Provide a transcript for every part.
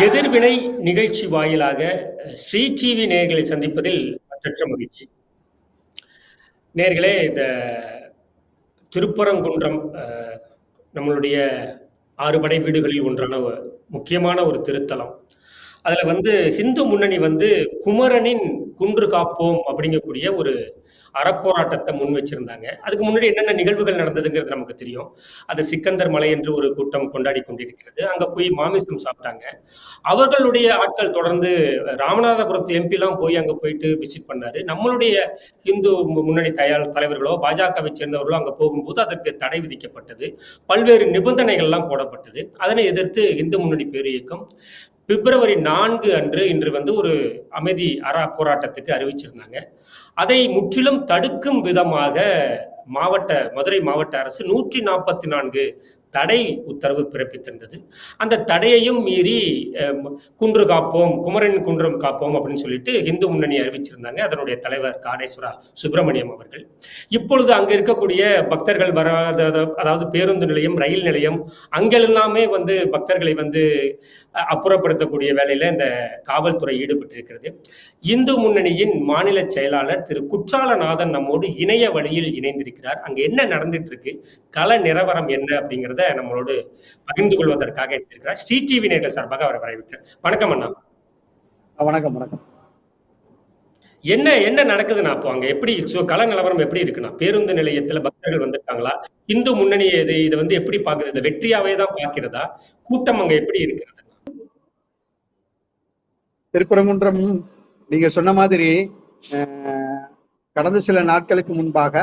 எதிர்வினை நிகழ்ச்சி வாயிலாக ஸ்ரீ டிவி நேர்களை சந்திப்பதில் அச்சற்ற மகிழ்ச்சி. நேர்களே இந்த திருப்பரங்குன்றம் நம்மளுடைய நம்மளுடைய ஆறுபடை வீடுகளில் ஒன்றான முக்கியமான ஒரு திருத்தலம். அதில் வந்து ஹிந்து முன்னணி வந்து குமரனின் குன்று காப்போம் அப்படிங்கக்கூடிய ஒரு அறப்போராட்டத்தை முன் வச்சிருந்தாங்க. அதுக்கு முன்னாடி என்னென்ன நிகழ்வுகள் நடந்ததுங்கிறது நமக்கு தெரியும். அது சிக்கந்தர் மலை என்று ஒரு கூட்டம் கொண்டாடி கொண்டிருக்கிறது. அங்க போய் மாமிசம் சாப்பிட்டாங்க. அவர்களுடைய ஆட்கள் தொடர்ந்து ராமநாதபுரத்து எம்பிலாம் போய் அங்க போயிட்டு விசிட் பண்ணாரு. நம்மளுடைய இந்து முன்னணி தயார் தலைவர்களோ பாஜகவை சேர்ந்தவர்களோ அங்க போகும்போது அதற்கு தடை விதிக்கப்பட்டது. பல்வேறு நிபந்தனைகள்லாம் போடப்பட்டது. அதனை எதிர்த்து இந்து முன்னணி பேரியக்கம் பிப்ரவரி நான்கு அன்று இன்று வந்து ஒரு அமைதி அற போராட்டத்துக்கு அறிவிச்சிருந்தாங்க. அதை முற்றிலும் தடுக்கும் விதமாக மாவட்ட மதுரை மாவட்ட அரசு நூற்றி நாற்பத்தி நான்கு தடை உத்தரவு பிறப்பித்திருந்தது. அந்த தடையையும் மீறி குன்று காப்போம் குமரன் குன்றம் காப்போம் அப்படின்னு சொல்லிட்டு இந்து முன்னணி அறிவிச்சிருந்தாங்க. அதனுடைய தலைவர் காடேஸ்வரா சுப்பிரமணியம் அவர்கள். இப்பொழுது அங்க இருக்கக்கூடிய பக்தர்கள் வராத அதாவது பேருந்து நிலையம் ரயில் நிலையம் அங்கெல்லாமே வந்து பக்தர்களை வந்து அஹ், அப்புறப்படுத்தக்கூடிய வேலையில இந்த காவல்துறை ஈடுபட்டிருக்கிறது. இந்து முன்னணியின் மாநில செயலாளர் திரு குற்றாலநாதன் நம்மோடு இணைய வழியில் இணைந்திருக்கிறார். அங்க என்ன நடந்துட்டு இருக்கு? கள நிலவரம் என்ன அப்படிங்கிறத நம்மளோடு பகிர்ந்து கொள்வதற்காக இணைந்திருக்கிறார். ஸ்ரீ டிவி நேர்கள் சார்பாக அவரை வரவேற்கிறேன். வணக்கம் அண்ணா. வணக்கம் வணக்கம். என்ன என்ன நடக்குதுண்ணா அப்போ அங்க எப்படி கள நிலவரம் எப்படி இருக்குண்ணா? பேருந்து நிலையத்துல பக்தர்கள் வந்திருக்காங்களா? இந்து முன்னணி இது இதை வந்து எப்படி பாக்குது இதை வெற்றியாவே தான் பார்க்கிறதா? கூட்டம் அங்க எப்படி இருக்கிறது? திருப்பரங்குன்றம் நீங்க சொன்ன மாதிரி கடந்த சில நாட்களுக்கு முன்பாக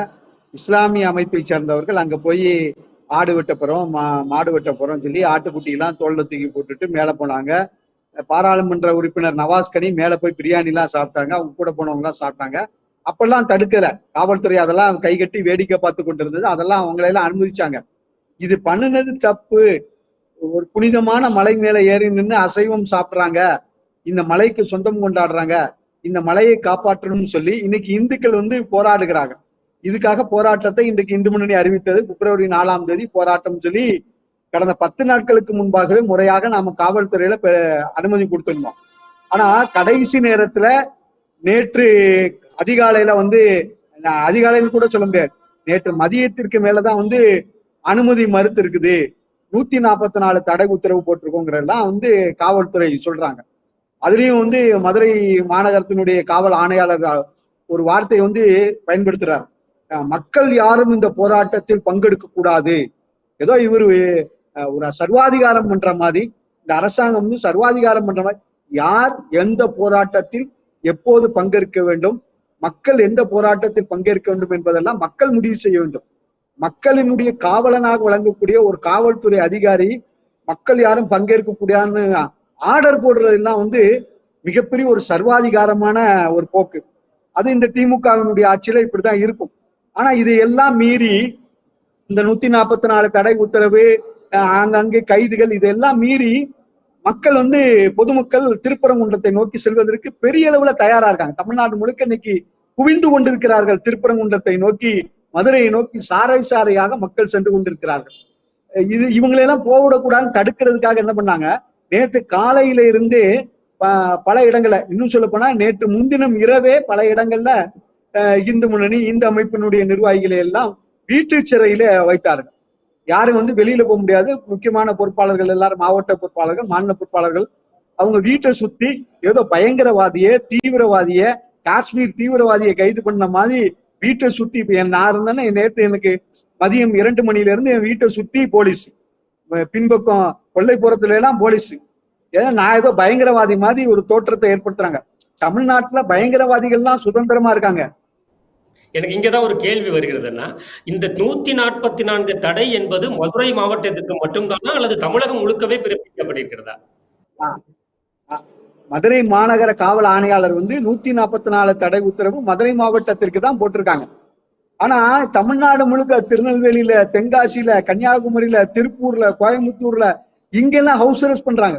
இஸ்லாமிய அமைப்பை சேர்ந்தவர்கள் அங்க போய் ஆடு வெட்ட மா மாடு வெட்ட சொல்லி ஆட்டுக்குட்டியெல்லாம் தோல்ல தூக்கி போட்டுட்டு மேல போனாங்க. பாராளுமன்ற உறுப்பினர் நவாஸ் கனி மேல போய் பிரியாணி எல்லாம் சாப்பிட்டாங்க. அவங்க கூட போனவங்க எல்லாம் சாப்பிட்டாங்க. அப்பெல்லாம் தடுக்கல. காவல்துறை அதெல்லாம் கை கட்டி வேடிக்கை பார்த்து கொண்டிருந்தது. அதெல்லாம் அவங்களெல்லாம் அனுமதிச்சாங்க. இது பண்ணுனது தப்பு. ஒரு புனிதமான மலை மேல ஏறி நின்று அசைவம் சாப்பிடுறாங்க. இந்த மலைக்கு சொந்தம் கொண்டாடுறாங்க. இந்த மலையை காப்பாற்றணும்னு சொல்லி இன்னைக்கு இந்துக்கள் வந்து போராடுகிறாங்க. இதுக்காக போராட்டத்தை இன்றைக்கு இந்து முன்னணி அறிவித்தது. பிப்ரவரி நாலாம் தேதி போராட்டம் சொல்லி கடந்த பத்து நாட்களுக்கு முன்பாகவே முறையாக நாம காவல்துறையில பெ- அனுமதி கொடுத்திருந்தோம். ஆனா கடைசி நேரத்துல நேற்று அதிகாலையில வந்து நான் அதிகாலையில் கூட சொல்ல முடியாது. நேற்று மதியத்திற்கு மேலதான் வந்து அனுமதி மறுத்து இருக்குது. நூத்தி நாற்பத்தி நாலு தடை உத்தரவு போட்டிருக்கோங்கிறதெல்லாம் வந்து காவல்துறை சொல்றாங்க. அதுலயும் வந்து மதுரை மாநகரத்தினுடைய காவல் ஆணையாளர் ஒரு வார்த்தையை வந்து பயன்படுத்துறாரு. மக்கள் யாரும் இந்த போராட்டத்தில் பங்கெடுக்க கூடாது. ஏதோ இவர் ஒரு சர்வாதிகாரம் பண்ற மாதிரி இந்த அரசாங்கம் வந்து சர்வாதிகாரம் பண்ற மாதிரி யார் எந்த போராட்டத்தில் எப்போது பங்கேற்க வேண்டும் மக்கள் எந்த போராட்டத்தில் பங்கேற்க வேண்டும் என்பதெல்லாம் மக்கள் முடிவு செய்ய வேண்டும். மக்களினுடைய காவலனாக வழங்கக்கூடிய ஒரு காவல்துறை அதிகாரி மக்கள் யாரும் பங்கேற்க கூடாதுன்னு ஆர்டர் போடுறதெல்லாம் வந்து மிகப்பெரிய ஒரு சர்வாதிகாரமான ஒரு போக்கு. அது இந்த திமுகவினுடைய ஆட்சியில இப்படிதான் இருக்கும். ஆனா இதையெல்லாம் மீறி இந்த நூத்தி நாற்பத்தி நாலு தடை உத்தரவு அஹ் ஆங்காங்கே கைதுகள் இதெல்லாம் மீறி மக்கள் வந்து பொதுமக்கள் திருப்பரங்குன்றத்தை நோக்கி செல்வதற்கு பெரிய அளவுல தயாரா இருக்காங்க. தமிழ்நாடு முழுக்க இன்னைக்கு குவிந்து கொண்டிருக்கிறார்கள் திருப்பரங்குன்றத்தை நோக்கி மதுரையை நோக்கி சாறை சாறையாக மக்கள் சென்று கொண்டிருக்கிறார்கள். இது இவங்களெல்லாம் போவிடக்கூடாதுன்னு தடுக்கிறதுக்காக என்ன பண்ணாங்க? நேற்று காலையில இருந்தே பல இடங்கள்ல இன்னும் சொல்ல போனா நேற்று முன்தினம் இரவே பல இடங்கள்ல இந்து முன்னணி இந்த அமைப்பினுடைய நிர்வாகிகளை எல்லாம் வீட்டு சிறையில வைத்தார்கள். யாரும் வந்து வெளியில போக முடியாது. முக்கியமான பொறுப்பாளர்கள் எல்லாரும் மாவட்ட பொறுப்பாளர்கள் மாநில பொறுப்பாளர்கள் அவங்க வீட்டை சுத்தி ஏதோ பயங்கரவாதிய தீவிரவாதிய காஷ்மீர் தீவிரவாதியை கைது பண்ண மாதிரி வீட்டை சுத்தி இப்ப என் நான் இருந்தேன்னா நேற்று எனக்கு மதியம் இரண்டு மணில இருந்து என் வீட்டை சுத்தி போலீஸ். பின்பக்கம் கொல்லைப்புறத்துல எல்லாம் போலீஸ். ஏன்னா நான் ஏதோ பயங்கரவாதி மாதிரி ஒரு தோற்றத்தை ஏற்படுத்துறாங்க. தமிழ்நாட்டுல பயங்கரவாதிகள்லாம் சுதந்திரமா இருக்காங்க. எனக்கு இங்கதான் ஒரு கேள்வி வருகிறதுன்னா இந்த நூத்தி நாற்பத்தி நான்கு தடை என்பது மதுரை மாவட்டத்திற்கு மட்டும்தானா அல்லது தமிழகம் முழுக்கவே பிறப்பிக்கப்பட்டிருக்கிறதா மதுரை மாநகர காவல் ஆணையாளர் வந்து நூத்தி நாற்பத்தி நாலு தடை உத்தரவு மதுரை மாவட்டத்திற்கு தான் போட்டிருக்காங்க. ஆனா தமிழ்நாடு முழுக்க திருநெல்வேலியில தென்காசியில கன்னியாகுமரியில திருப்பூர்ல கோயம்புத்தூர்ல இங்கெல்லாம் ஹவுஸ் அரெஸ்ட் பண்றாங்க.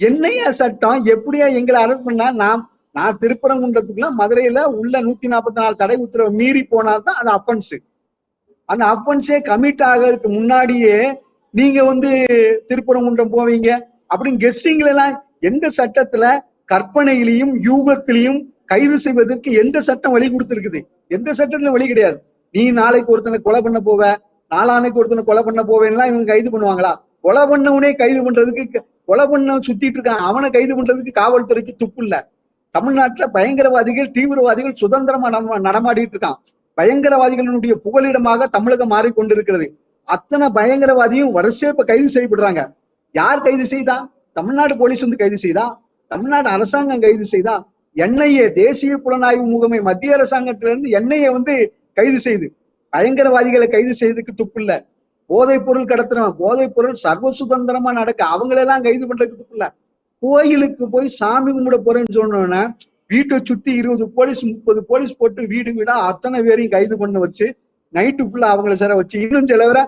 என்னையா சட்டம்? எப்படியா எங்களை அரெஸ்ட் பண்ணா நாம் நான் திருப்பரங்குன்றத்துக்குலாம் மதுரையில உள்ள நூத்தி நாற்பத்தி நாலு தடை உத்தரவை மீறி போனால்தான் அது அஃபன்ஸ் அந்த அஃபன்ஸே கமிட் ஆகிறதுக்கு முன்னாடியே நீங்க வந்து திருப்பரங்குன்றம் போவீங்க. அப்படின்னு கெஸ்டிங்ல எல்லாம் எந்த சட்டத்துல கற்பனையிலையும் யூகத்திலையும் கைது செய்வதற்கு எந்த சட்டம் வழி கொடுத்துருக்குது? எந்த சட்டத்திலும் வழி கிடையாது. நீ நாளைக்கு ஒருத்தனை கொலை பண்ண போவ நாளானைக்கு ஒருத்தனை கொலை பண்ண போவேன்னா இவங்க கைது பண்ணுவாங்களா? கொலை பண்ணவனே கைது பண்றதுக்கு கொலை பண்ண சுத்திட்டு இருக்கான் அவனை கைது பண்றதுக்கு காவல்துறைக்கு துப்பு இல்ல. தமிழ்நாட்டுல பயங்கரவாதிகள் தீவிரவாதிகள் சுதந்திரமா நம்ம நடமாடிட்டு இருக்கான். பயங்கரவாதிகளுடைய புகலிடமாக தமிழகம் மாறிக்கொண்டிருக்கிறது. அத்தனை பயங்கரவாதியும் வரிசையா இப்ப கைது செய்யப்படுறாங்க. யார் கைது செய்தா? தமிழ்நாடு போலீஸ் வந்து கைது செய்தா? தமிழ்நாடு அரசாங்கம் கைது செய்தா? என்ஐஏ தேசிய புலனாய்வு முகமை மத்திய அரசாங்கத்திலிருந்து என்ஐஏ வந்து கைது செய்து. பயங்கரவாதிகளை கைது செய்ததுக்கு துப்பு இல்லை. போதைப் பொருள் கடத்துறவன் போதைப் பொருள் சர்வ சுதந்திரமா நடக்க அவங்களெல்லாம் கைது பண்றதுக்கு துப்பு இல்லை. கோயிலுக்கு போய் சாமி கும்பிட போறேன்னு சொன்னோன்னே வீட்டை சுத்தி இருபது போலீஸ் முப்பது போலீஸ் போட்டு வீடு வீடா அத்தனை பேரையும் கைது பண்ண வச்சு நைட்டுக்குள்ள அவங்கள சிற வச்சு. இன்னும் சிலவரை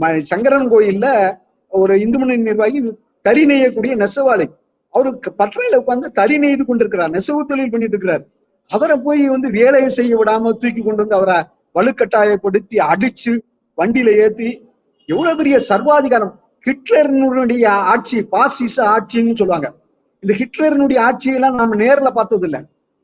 ம- சங்கரன் கோயில்ல ஒரு இந்து முன்னணி நிர்வாகி தறி நெய்யக்கூடிய நெசவாளி. அவருக்கு பற்றையில உட்காந்து தறி நெய்து கொண்டிருக்கிறார் நெசவு தொழில் பண்ணிட்டு இருக்கிறார். அவரை போய் வந்து வேலையை செய்ய விடாம தூக்கி கொண்டு வந்து அவரை வலுக்கட்டாயப்படுத்தி அடிச்சு வண்டியில ஏத்தி எவ்வளவு பெரிய சர்வாதிகாரம். ஹிட்லரினுடைய ஆட்சி பாசிச ஆட்சின்னு சொல்லுவாங்க. இந்த ஹிட்லரினுடைய ஆட்சியெல்லாம் நாம நேர்ல பார்த்தது இல்லை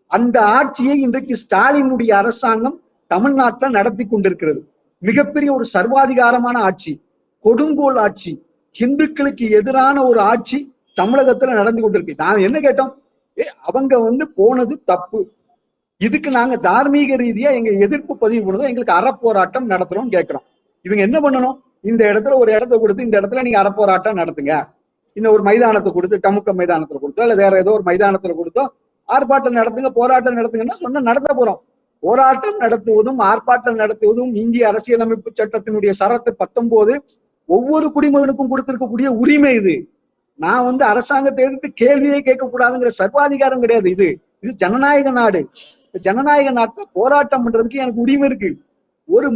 அந்த ஆட்சியை இன்றைக்கு ஸ்டாலினுடைய அரசாங்கம் தமிழ்நாட்டுல நடத்தி கொண்டிருக்கிறது. மிகப்பெரிய ஒரு சர்வாதிகாரமான ஆட்சி கொடுங்கோல் ஆட்சி இந்துக்களுக்கு எதிரான ஒரு ஆட்சி தமிழகத்துல நடந்து கொண்டிருக்கு. நான் என்ன கேட்டோம்? ஏ அவங்க வந்து போனது தப்பு. இதுக்கு நாங்க தார்மீக ரீதியா எங்க எதிர்ப்பு பதிவு பண்ணதும் எங்களுக்கு அறப்போராட்டம் நடத்துறோம் கேட்கிறோம். இவங்க என்ன பண்ணணும்? இந்த இடத்துல ஒரு இடத்த கொடுத்து இந்த இடத்துல நீங்க அறப்போராட்டம் நடத்துங்க. இந்த ஒரு மைதானத்தை கொடுத்து கமுக்க மைதானத்துல கொடுத்தோ இல்ல வேற ஏதோ ஒரு மைதானத்துல கொடுத்தோ ஆர்ப்பாட்டம் நடத்துங்க போராட்டம் நடத்துங்கன்னா சொன்ன நடத்த போறோம். போராட்டம் நடத்துவதும் ஆர்ப்பாட்டம் நடத்துவதும் இந்திய அரசியலமைப்பு சட்டத்தினுடைய சரத்து பத்தொன்பது ஒவ்வொரு குடிமகனுக்கும் கொடுத்திருக்கக்கூடிய உரிமை இது. நான் வந்து அரசாங்கத்தை எதிர்த்து கேள்வியே கேட்கக்கூடாதுங்கிற சர்வாதிகாரம் கிடையாது இது. இது ஜனநாயக நாடு. ஜனநாயக நாட்டுல போராட்டம் பண்றதுக்கு எனக்கு உரிமை இருக்கு. ஒரு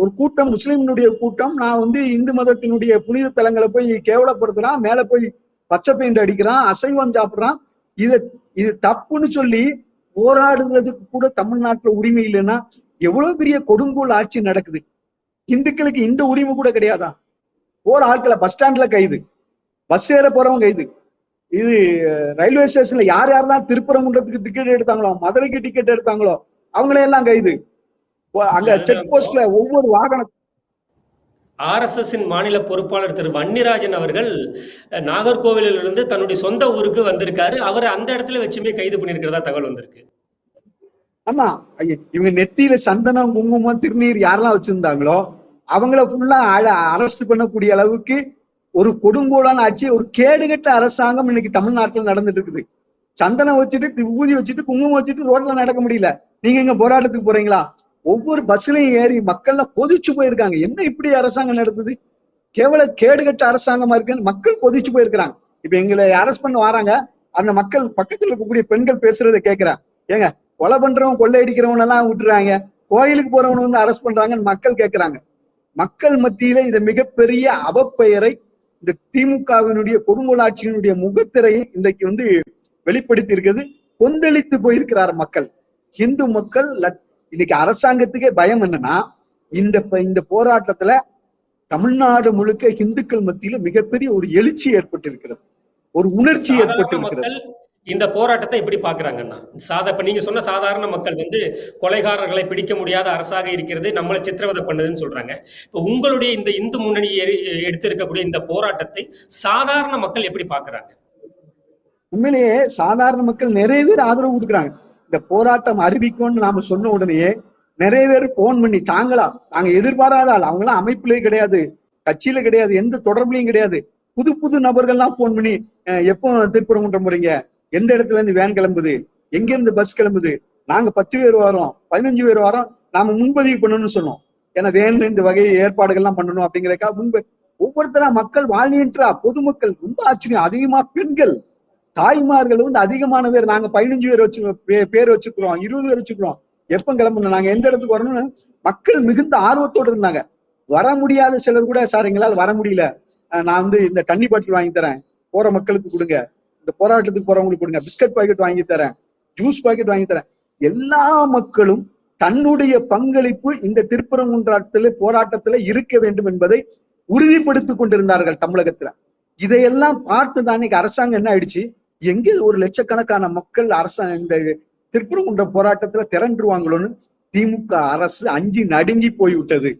ஒரு கூட்டம் முஸ்லீம்னுடைய கூட்டம் நான் வந்து இந்து மதத்தினுடைய புனித தலங்களை போய் கேவலப்படுத்துறான் மேல போய் பச்சை பெயிண்ட் அடிக்கிறான் அசைவம் சாப்பிடுறான். இது இது தப்புன்னு சொல்லி போராடுறதுக்கு கூட தமிழ்நாட்டுல உரிமை இல்லைன்னா எவ்வளவு பெரிய கொடுங்கோல் ஆட்சி நடக்குது. இந்துக்களுக்கு இந்த உரிமை கூட கிடையாதா? போற ஆட்களை பஸ் ஸ்டாண்ட்ல கைது. பஸ் ஏற போறவங்க கைது. இது ரயில்வே ஸ்டேஷன்ல யார் யாரெல்லாம் திருப்பரங்குன்றத்துக்கு டிக்கெட் எடுத்தாங்களோ மதுரைக்கு டிக்கெட் எடுத்தாங்களோ அவங்களே எல்லாம் கைது. அங்க செக் போஸ்ட்ல ஒவ்வொரு வாகனம் ஆர்எஸ்எஸ் மாநில பொறுப்பாளர் திரு வன்னிராஜன் அவர்கள் அஹ், நாகர்கோவிலிலிருந்து தன்னுடைய சொந்த ஊருக்கு வந்திருக்காரு. அவரை அந்த இடத்துல வச்சுமே கைது பண்ணியிருக்கிறதா தகவல் வந்திருக்கு. ஆமா இவங்க நெத்தியில சந்தனம் குங்குமம் திருநீர் யாரெல்லாம் வச்சிருந்தாங்களோ அவங்கள ஃபுல்லா அரெஸ்ட் பண்ணக்கூடிய அளவுக்கு ஒரு கொடுங்கோலான ஆட்சி ஒரு கேடுகட்ட அரசாங்கம் இன்னைக்கு தமிழ்நாட்டுல நடந்துட்டு இருக்குது. சந்தனம் வச்சுட்டு ஊதி வச்சுட்டு குங்குமம் வச்சுட்டு ரோட்ல நடக்க முடியல. நீங்க இங்க போராட்டத்துக்கு போறீங்களா? ஒவ்வொரு பஸ்லயும் ஏறி மக்கள்லாம் கொதிச்சு போயிருக்காங்க. என்ன இப்படி அரசாங்கம் நடத்துது கேவல கேடுகட்ட அரசாங்கமா இருக்குன்னு மக்கள் கொதிச்சு போயிருக்கிறாங்க. இப்ப எங்களை அரெஸ்ட் பண்ண வராங்க. அந்த மக்கள் பக்கத்துல இருக்கக்கூடிய பெண்கள் பேசுறதை கேக்குறாங்க ஏங்க கொலை பண்றவன் கொள்ளையடிக்கிறவன் எல்லாம் விட்டுறாங்க. கோயிலுக்கு போறவன் வந்து அரெஸ்ட் பண்றாங்கன்னு மக்கள் கேட்கிறாங்க. மக்கள் மத்தியில இந்த மிகப்பெரிய அவப்பெயரை இந்த திமுகவினுடைய கொடுங்கோலாட்சியினுடைய முகத்திரையை இன்றைக்கு வந்து வெளிப்படுத்தி இருக்கிறது கொந்தளித்து போயிருக்கிறார் மக்கள். இந்து மக்கள் இன்னைக்கு அரசாங்கத்துக்கே பயம் என்னன்னா இந்த போராட்டத்துல தமிழ்நாடு முழுக்க இந்துக்கள் மத்தியில மிகப்பெரிய ஒரு எழுச்சி ஏற்பட்டிருக்கிறது. ஒரு உணர்ச்சி ஏற்பட்டிருக்கிறது. இந்த போராட்டத்தை எப்படி பாக்குறாங்கன்னா சாதா இப்ப நீங்க சொன்ன சாதாரண மக்கள் வந்து கொலைகாரர்களை பிடிக்க முடியாத அரசாக இருக்கிறது நம்மளை சித்திரவதை பண்ணுதுன்னு சொல்றாங்க. இப்ப உங்களுடைய இந்த இந்து முன்னணி எடுத்திருக்கக்கூடிய இந்த போராட்டத்தை சாதாரண மக்கள் எப்படி பாக்குறாங்க உண்மையிலேயே சாதாரண மக்கள் நிறைய பேர் ஆதரவு கொடுக்குறாங்க. இந்த போராட்டம் அறிவிக்கும்னு நாம சொன்ன உடனேயே நிறைய பேர் போன் பண்ணி தாங்களா? நாங்க எதிர்பாராத ஆள். அவங்களாம் அமைப்புலயே கிடையாது. கட்சியில கிடையாது. எந்த தொடர்புலையும் கிடையாது. புது புது நபர்கள்லாம் போன் பண்ணி எப்போ திருப்பரங்குன்றம் போறீங்க? எந்த இடத்துல இருந்து வேன் கிளம்புது? எங்க இருந்து பஸ் கிளம்புது? நாங்க பத்து பேர் வரோம். பதினஞ்சு பேர் வரோம். நாம முன்பதிவு பண்ணணும்னு சொன்னோம். ஏன்னா வேன்ல இந்த வகை ஏற்பாடுகள்லாம் பண்ணணும் அப்படிங்கிறக்கா முன்பு ஒவ்வொருத்தரா மக்கள் வாழ்நின்றா பொதுமக்கள் ரொம்ப ஆச்சரியம். அதிகமா பெண்கள். தாய்மார்கள் வந்து அதிகமான பேர். நாங்க பதினஞ்சு பேர் வச்சு பேர் வச்சுக்கிறோம். இருபது பேர் வச்சுக்கிறோம். எப்ப கிளம்பணும் நாங்க எந்த இடத்துக்கு வரணும்னு மக்கள் மிகுந்த ஆர்வத்தோடு இருந்தாங்க. வர முடியாத சிலர் கூட சார் எங்களால் வர முடியல. நான் வந்து இந்த தண்ணி பாட்டில் வாங்கி தரேன். போற மக்களுக்கு கொடுங்க. இந்த போராட்டத்துக்கு போறவங்களுக்கு கொடுங்க. பிஸ்கட் பாக்கெட் வாங்கி தரேன். ஜூஸ் பாக்கெட் வாங்கி தரேன். எல்லா மக்களும் தன்னுடைய பங்களிப்பு இந்த திருப்பரங்குன்றாட்டத்திலே போராட்டத்துல இருக்க வேண்டும் என்பதை உறுதிப்படுத்திக் கொண்டிருந்தார்கள் தமிழகத்துல. இதையெல்லாம் பார்த்து தான் இன்னைக்கு அரசாங்கம் என்ன ஆயிடுச்சு? எங்க ஒரு லட்சக்கணக்கான மக்கள் அரச இந்த திருப்பரங்குன்ற போராட்டத்துல திரண்டுருவாங்களோன்னு திமுக அரசு அஞ்சு நடுங்கி போய்விட்டது.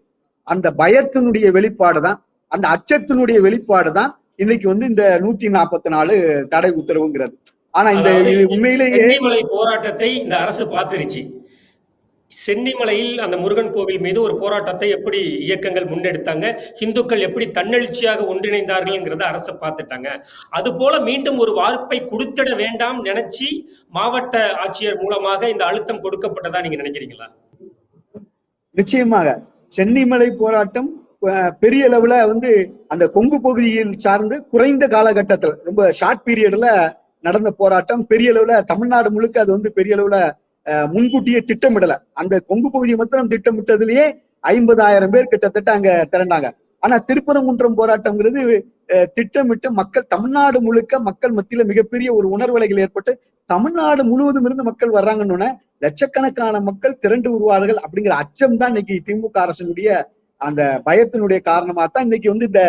அந்த பயத்தினுடைய வெளிப்பாடு தான் அந்த அச்சத்தினுடைய வெளிப்பாடு தான் இன்னைக்கு வந்து இந்த நூத்தி நாற்பத்தி நாலு தடை உத்தரவுங்கிறது. ஆனா இந்த உண்மையிலேயே போராட்டத்தை இந்த அரசு பார்த்துருச்சு. சென்னிமலையில் அந்த முருகன் கோவில் மீது ஒரு போராட்டத்தை எப்படி இயக்கங்கள் முன்னெடுத்தாங்க? இந்துக்கள் எப்படி தன்னெழுச்சியாக ஒன்றிணைந்தார்கள்ங்கிறத அரசு பார்த்துட்டாங்க. அது போல மீண்டும் ஒரு வாய்ப்பை கொடுத்திட வேண்டாம் நினைச்சு மாவட்ட ஆட்சியர் மூலமாக இந்த அழுத்தம் கொடுக்கப்பட்டதா நீங்க நினைக்கிறீங்களா? நிச்சயமாக. சென்னிமலை போராட்டம் பெரிய அளவுல வந்து அந்த கொங்கு பகுதியில் சார்ந்து குறைந்த காலகட்டத்தில் ரொம்ப ஷார்ட் பீரியட்ல நடந்த போராட்டம் பெரிய அளவுல தமிழ்நாடு முழுக்க அது வந்து பெரிய அளவுல முன்கூட்டியே திட்டமிடல. அந்த கொங்கு பகுதியை மாத்திரம் திட்டமிட்டதுலயே ஐம்பதாயிரம் பேர் கிட்டத்தட்ட அங்க திரண்டாங்க. ஆனா திருப்பரங்குன்றம் போராட்டம்ங்கிறது திட்டமிட்டு மக்கள் தமிழ்நாடு முழுக்க மக்கள் மத்தியில மிகப்பெரிய ஒரு உணர்வலைகள் ஏற்பட்டு தமிழ்நாடு முழுவதும் இருந்து மக்கள் வர்றாங்கன்னு லட்சக்கணக்கான மக்கள் திரண்டு உருவார்கள் அப்படிங்கிற அச்சம் தான் இன்னைக்கு திமுக அரசனுடைய அந்த பயத்தினுடைய காரணமா தான் இன்னைக்கு வந்து இந்த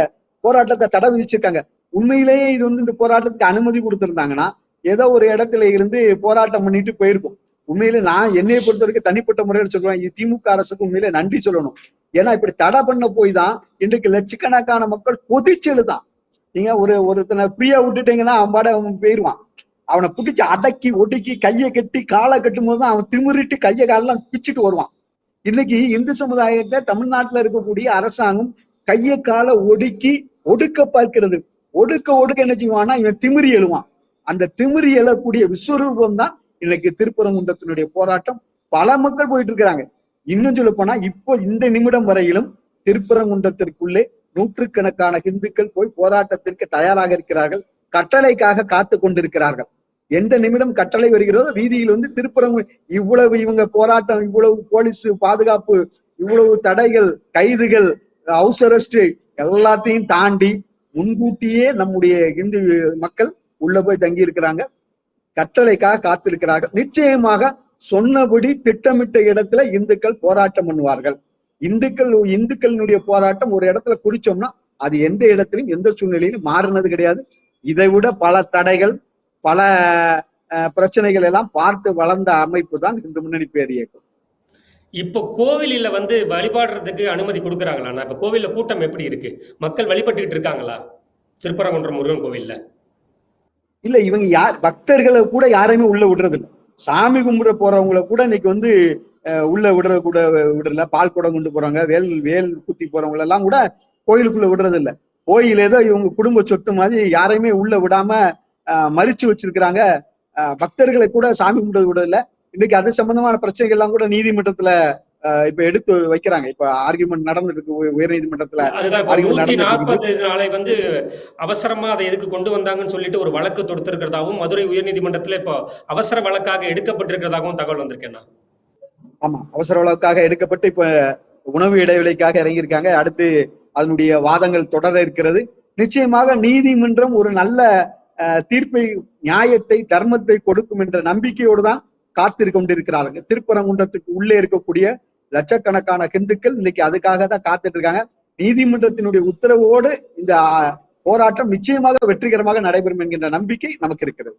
போராட்டத்தை தடை விதிச்சிருக்காங்க. உண்மையிலேயே இது வந்து இந்த போராட்டத்துக்கு அனுமதி கொடுத்திருந்தாங்கன்னா ஏதோ ஒரு இடத்துல இருந்து போராட்டம் பண்ணிட்டு போயிருக்கும். உண்மையில நான் என்னைய பொறுத்த வரைக்கும் தனிப்பட்ட முறையில் சொல்லுவேன். இது திமுக அரசுக்கு உண்மையில நன்றி சொல்லணும். ஏன்னா இப்படி தடை பண்ண போய் தான் இன்றைக்கு லட்சக்கணக்கான மக்கள் கொதிச்செழுதான் நீங்க ஒரு ஒருத்தனை ஃப்ரீயா விட்டுட்டீங்கன்னா அவன் பாட அவன் போயிருவான். அவனை பிடிச்சி அடக்கி ஒடுக்கி கையை கட்டி காலை கட்டும் போது தான் அவன் திமிரிட்டு கையை காலெல்லாம் பிச்சுட்டு வருவான். இன்னைக்கு இந்து சமுதாயத்தை தமிழ்நாட்டுல இருக்கக்கூடிய அரசாங்கம் கையை காலை ஒடுக்கி ஒடுக்க பார்க்கிறது. ஒடுக்க ஒடுக்க என்ன செய்வான்னா இவன் திமிரி எழுவான். அந்த திமிரி எழக்கூடிய விஸ்வரூபம் தான் இன்னைக்கு திருப்பரங்குன்றத்தினுடைய போராட்டம் பல மக்கள் போயிட்டு இருக்கிறாங்க இன்னும் சொல்ல போனா இப்போ இந்த நிமிடம் வரையிலும் திருப்பரங்குன்றத்திற்குள்ளே நூற்றுக்கணக்கான இந்துக்கள் போய் போராட்டத்திற்கு தயாராக இருக்கிறார்கள். கட்டளைக்காக காத்து கொண்டிருக்கிறார்கள். எந்த நிமிடம் கட்டளை வருகிறதோ வீதியில் வந்து திருப்பரங்கு இவ்வளவு இவங்க போராட்டம் இவ்வளவு போலீஸ் பாதுகாப்பு இவ்வளவு தடைகள் கைதுகள் ஹவுஸ் அரெஸ்ட் எல்லாத்தையும் தாண்டி முன்கூட்டியே நம்முடைய இந்து மக்கள் உள்ள போய் தங்கி இருக்கிறாங்க கட்டளைக்காக காத்திருக்கிறார்கள். நிச்சயமாக சொன்னபடி திட்டமிட்ட இடத்துல இந்துக்கள் போராட்டம் பண்ணுவார்கள். இந்துக்கள் இந்துக்களினுடைய போராட்டம் ஒரு இடத்துல குறிச்சோம்னா அது எந்த இடத்திலும் எந்த சூழ்நிலையிலும் மாறினது கிடையாது. இதை விட பல தடைகள் பல அஹ், பிரச்சனைகள் எல்லாம் பார்த்து வளர்ந்த அமைப்பு தான் இந்து முன்னணி பேர் இயக்கம். இப்போ கோவிலில் வந்து வழிபாடுறதுக்கு அனுமதி கொடுக்குறாங்களா இப்ப கோவில்ல கூட்டம் எப்படி இருக்கு? மக்கள் வழிபட்டுக்கிட்டு இருக்காங்களா? திருப்பரங்குன்றம் முருகன் கோவில்ல? இல்ல இவங்க யார் பக்தர்களை கூட யாரையுமே உள்ள விடுறது இல்ல சாமி கும்பிட போறவங்கள கூட இன்னைக்கு வந்து உள்ள விடுற கூட விடுறல பால் குடம் கொண்டு போறாங்க வேல் வேல் குத்தி போறவங்கள எல்லாம் கூட கோயிலுக்குள்ள விடுறது இல்ல கோயில் ஏதோ இவங்க குடும்ப சொத்து மாதிரி யாரையுமே உள்ள விடாம மறிச்சு வச்சிருக்கிறாங்க. பக்தர்களை கூட சாமி கும்பிட விடல இன்னைக்கு அது சம்பந்தமான பிரச்சனைகள் எல்லாம் கூட நீதிமன்றத்துல இப்ப எடுத்து வைக்கிறாங்க. இப்ப ஆர்குமெண்ட் நடந்துட்டு இருக்கு உய- உயர்நீதிமன்றத்துல அதுதான் இப்ப argument நூத்தி நடந்துட்டு இருக்குது. நாற்பது நாளை வந்து அவசரமா அதை எதுக்கு கொண்டு வந்தாங்கன்னு சொல்லிட்டு ஒரு வழக்கு தொடுத்திருக்கிறதாகவும் மதுரை உயர்நீதிமன்றத்துல இப்போ அவசர வழக்காக எடுக்கப்பட்டிருக்கிறதாகவும் தகவல் வந்திருக்கேன்னா ஆமா அவசர வழக்காக எடுக்கப்பட்டு இப்ப உணவு இடைவெளிக்காக இறங்கியிருக்காங்க. அடுத்து அதனுடைய வாதங்கள் தொடர இருக்கிறது. நிச்சயமாக நீதிமன்றம் ஒரு நல்ல தீர்ப்பை நியாயத்தை தர்மத்தை கொடுக்கும் என்ற நம்பிக்கையோடு தான் காத்திருக்க கொண்டிருக்கிறார்கள். திருப்பரங்குன்றத்துக்கு உள்ளே இருக்கக்கூடிய லட்சக்கணக்கான ஹிந்துக்கள் இன்னைக்கு அதுக்காக தான் காத்துட்டு இருக்காங்க. நீதிமன்றத்தினுடைய உத்தரவோடு இந்த போராட்டம் நிச்சயமாக வெற்றிகரமாக நடைபெறும் என்கின்ற நம்பிக்கை நமக்கு இருக்கிறது.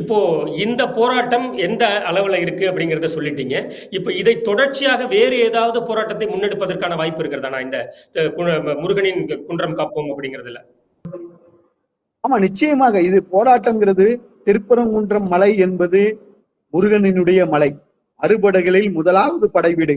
இப்போ இந்த போராட்டம் எந்த அளவுல இருக்கு அப்படிங்கறத சொல்லிட்டீங்க. இப்போ இதை தொடர்ச்சியாக வேறு ஏதாவது போராட்டத்தை முன்னெடுப்பதற்கான வாய்ப்பு இருக்கிறதா? இந்த முருகனின் குன்றம் காப்போம் அப்படிங்கிறதுல. ஆமா நிச்சயமாக இது போராட்டம்ங்கிறது திருப்பரங்குன்றம் மலை என்பது முருகனினுடைய மலை. அறுபடைகளில் முதலாவது படைவீடு.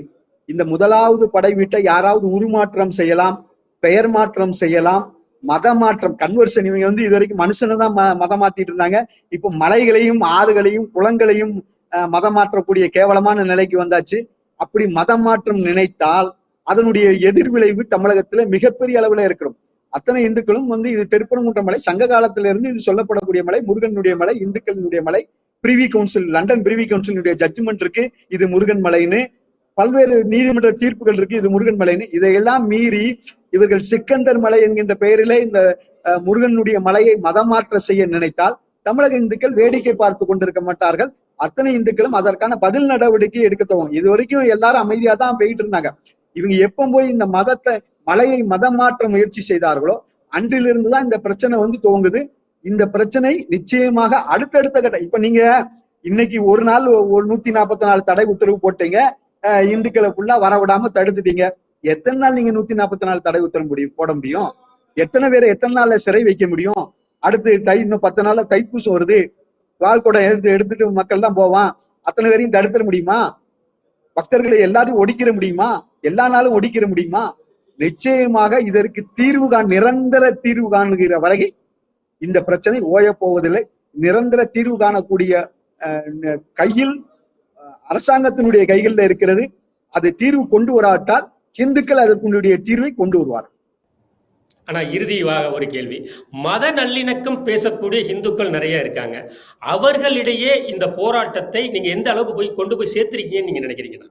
இந்த முதலாவது படைவீட்டை யாராவது உருமாற்றம் செய்யலாம் பெயர் மாற்றம் செய்யலாம் மத மாற்றம். கன்வர்ஷன் இவங்க வந்து இது வரைக்கும் மனுஷனை தான் மதம் மாத்திட்டு இருந்தாங்க. இப்போ மலைகளையும் ஆறுகளையும் குளங்களையும் அஹ், மதம் மாற்றக்கூடிய கேவலமான நிலைக்கு வந்தாச்சு. அப்படி மதம் மாற்றம் நினைத்தால் அதனுடைய எதிர்விளைவு தமிழகத்துல மிகப்பெரிய அளவுல இருக்கிறோம். அத்தனை இந்துக்களும் வந்து இது திருப்பரங்குன்ற மலை சங்க காலத்துல இருந்து இது சொல்லப்படக்கூடிய மலை முருகனுடைய மலை இந்துக்களினுடைய மலை பிரிவி கவுன்சில் லண்டன் பிரிவி கவுன்சிலுடைய ஜட்ஜ்மெண்ட் இருக்கு. இது முருகன் மலைன்னு. பல்வேறு நீதிமன்ற தீர்ப்புகள் இருக்கு. இது முருகன் மலைன்னு. இதையெல்லாம் மீறி இவர்கள் சிக்கந்தர் மலை என்கின்ற பெயரிலே இந்த முருகனுடைய மலையை மதமாற்ற செய்ய நினைத்தால் தமிழக இந்துக்கள் வேடிக்கை பார்த்து கொண்டிருக்க மாட்டார்கள். அத்தனை இந்துக்களும் அதற்கான பதில் நடவடிக்கை எடுக்க தோணும் இது வரைக்கும் எல்லாரும் அமைதியா தான் போயிட்டு இருந்தாங்க. இவங்க எப்போ போய் இந்த மதத்தை மலையை மதம் மாற்ற முயற்சி செய்தார்களோ அன்றிலிருந்து தான் இந்த பிரச்சனை வந்து துவங்குது. இந்த பிரச்சனை நிச்சயமாக அடுத்தடுத்த கட்ட இப்ப நீங்க இன்னைக்கு ஒரு நாள் ஒரு நூத்தி நாற்பத்தி நாலு தடை உத்தரவு போட்டீங்க. இந்துக்களை ஃபுல்லா வர விடாம தடுத்துட்டீங்க. எத்தனை நாள் நீங்க நூத்தி நாற்பத்தி நாலு தடை உத்தரவு முடியும் போட முடியும்? எத்தனை பேரை எத்தனை நாள்ல சிறை வைக்க முடியும்? அடுத்து தை இன்னும் பத்து நாள்ல தைப்பூசம் வருது. வாழ்கூடம் எடுத்து எடுத்துட்டு மக்கள் தான் போவான். அத்தனை பேரையும் தடுத்துட முடியுமா? பக்தர்களை எல்லாரையும் ஒடிக்கிற முடியுமா? எல்லா நாளும் ஒடிக்கிற முடியுமா? நிச்சயமாக இதற்கு தீர்வு காண் நிரந்தர தீர்வு காணுகிற வரை இந்த பிரச்சனை ஓயப் போவதில்லை. நிரந்தர தீர்வு காணக்கூடிய கையில் அரசாங்கத்தினுடைய கைகளில் இருக்கிறது. அது தீர்வு கொண்டு வராவிட்டால் இந்துக்கள் அதற்குடைய தீர்வை கொண்டு வருவார் ஆனா இறுதியாக ஒரு கேள்வி. மத நல்லிணக்கம் பேசக்கூடிய இந்துக்கள் நிறைய இருக்காங்க. அவர்களிடையே இந்த போராட்டத்தை நீங்க எந்த அளவுக்கு போய் கொண்டு போய் சேர்த்திருக்கீங்கன்னு நீங்க நினைக்கிறீங்கன்னா?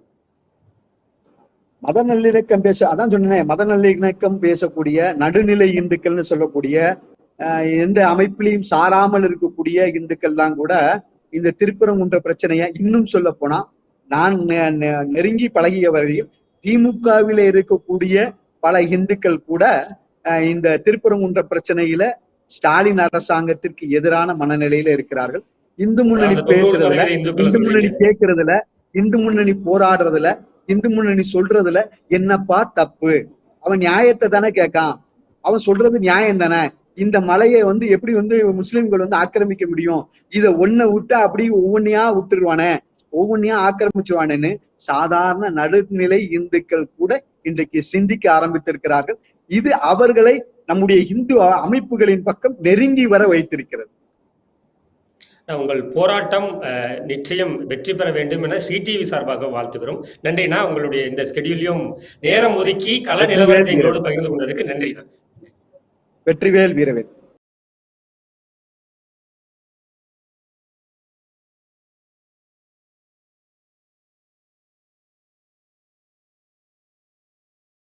மத நல்லிணக்கம் பேச அதான் சொன்னேன் மத நல்லிணக்கம் பேசக்கூடிய நடுநிலை இந்துக்கள்னு சொல்லக்கூடிய எந்த அமைப்பிலையும் சாராமல் இருக்கக்கூடிய இந்துக்கள் தான் கூட இந்த திருப்பரங்குன்ற பிரச்சனைய இன்னும் சொல்ல போனா நான் நெருங்கி பழகியவரையும் திமுகவில இருக்கக்கூடிய பல இந்துக்கள் கூட இந்த திருப்பரங்குன்ற பிரச்சனையில ஸ்டாலின் அரசாங்கத்திற்கு எதிரான மனநிலையில இருக்கிறார்கள். இந்து முன்னணி அந்த 90 பேசுறதுல இந்து முன்னணி கேட்கறதுல இந்து முன்னணி போராடுறதுல இந்து முன்னணி சொல்றதுல என்னப்பா தப்பு? அவன் நியாயத்தை தானே கேட்கான். அவன் சொல்றது நியாயம் தானே? இந்த மலையை வந்து எப்படி வந்து முஸ்லிம்கள் வந்து ஆக்கிரமிக்க முடியும்? இத ஒன்ன விட்டா அப்படி ஒவ்வொன்னையா விட்டுருவானே? ஒவ்வொன்னையா ஆக்கிரமிச்சுவானேன்னு சாதாரண நடுநிலை இந்துக்கள் கூட இன்றைக்கு சிந்திக்க ஆரம்பித்திருக்கிறார்கள். இது அவர்களை நம்முடைய இந்து அமைப்புகளின் பக்கம் நெருங்கி வர வைத்திருக்கிறது. உங்கள் போராட்டம் நிச்சயம் வெற்றி பெற வேண்டும் என டிவி சார்பாக வாழ்த்துகிறோம். நன்றிண்ணா. உங்களுடைய இந்த ஸ்கெடியூலையும் நேரம் ஒதுக்கி கள நிலவரத்தை எங்களோடு பகிர்ந்து கொண்டதுக்கு நன்றிண்ணா. வெற்றிவேல் வீரவேல்.